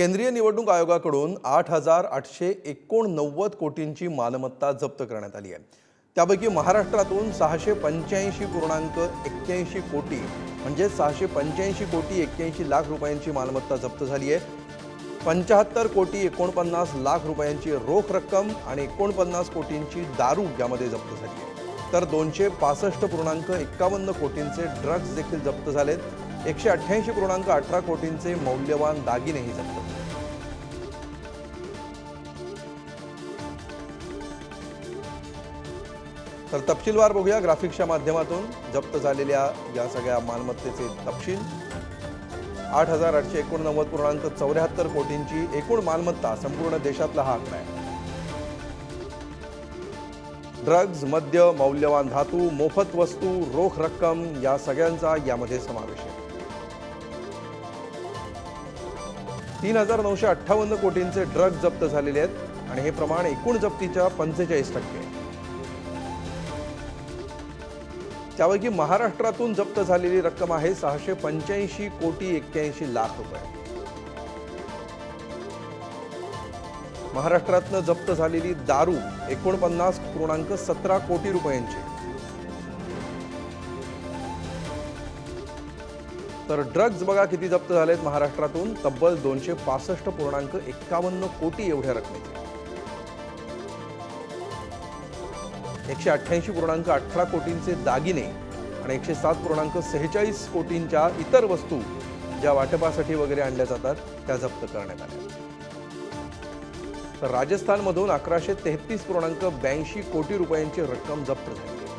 केंद्रीय निवडणूक आयोगाकडून आठ हजार आठशे एकोणनव्वद कोटींची मालमत्ता जप्त करण्यात आली आहे. त्यापैकी महाराष्ट्रातून सहाशे पंच्याऐंशी पूर्णांक एक्क्याऐंशी कोटी म्हणजे सहाशे पंच्याऐंशी कोटी एक्क्याऐंशी लाख रुपयांची मालमत्ता जप्त झाली आहे. पंच्याहत्तर कोटी एकोणपन्नास लाख रुपयांची रोख रक्कम आणि एकोणपन्नास कोटींची दारू यामध्ये जप्त झाली आहे. तर दोनशे पासष्ट पूर्णांक एक्कावन्न कोटींचे ड्रग्ज देखील जप्त झालेत. एकशे अठ्ठ्याऐंशी पूर्णांक अठरा कोटींचे मौल्यवान दागिनेही जप्त. तर तपशीलवार बघूया ग्राफिक्सच्या माध्यमातून. जप्त झालेल्या या सगळ्या मालमत्तेचे तपशील. आठ हजार आठशे एकोणनव्वद पूर्णांक चौऱ्याहत्तर कोटींची एकूण मालमत्ता संपूर्ण देशातला हा आकडा आहे. ड्रग्ज मद्य मौल्यवान धातू मोफत वस्तू रोख रक्कम या सगळ्यांचा यामध्ये समावेश आहे. तीन हजार नऊशे अठ्ठावन्न कोटींचे ड्रग जप्त झालेले आहेत आणि हे प्रमाण एकूण जप्तीच्या पंचेचाळीस टक्के त्यापैकी महाराष्ट्रातून जप्त झालेली रक्कम आहे सहाशे पंच्याऐंशी कोटी एक्क्याऐंशी लाख रुपये. महाराष्ट्रातनं जप्त झालेली दारू एकोणपन्नास पूर्णांक सतरा कोटी रुपयांची तर ड्रग्ज बघा किती जप्त झालेत महाराष्ट्रातून. तब्बल दोनशे पासष्ट पूर्णांक एक्कावन्न कोटी एवढ्या रकमेचे. एकशे अठ्ठ्याऐंशी पूर्णांक अठरा कोटींचे दागिने आणि एकशे सात पूर्णांक सेहेचाळीस कोटींच्या इतर वस्तू ज्या वाटपासाठी वगैरे आणल्या जातात त्या जप्त करण्यात आल्या. तर राजस्थानमधून अकराशे तेहतीस पूर्णांक ब्याऐंशी कोटी रुपयांची रक्कम जप्त झाली.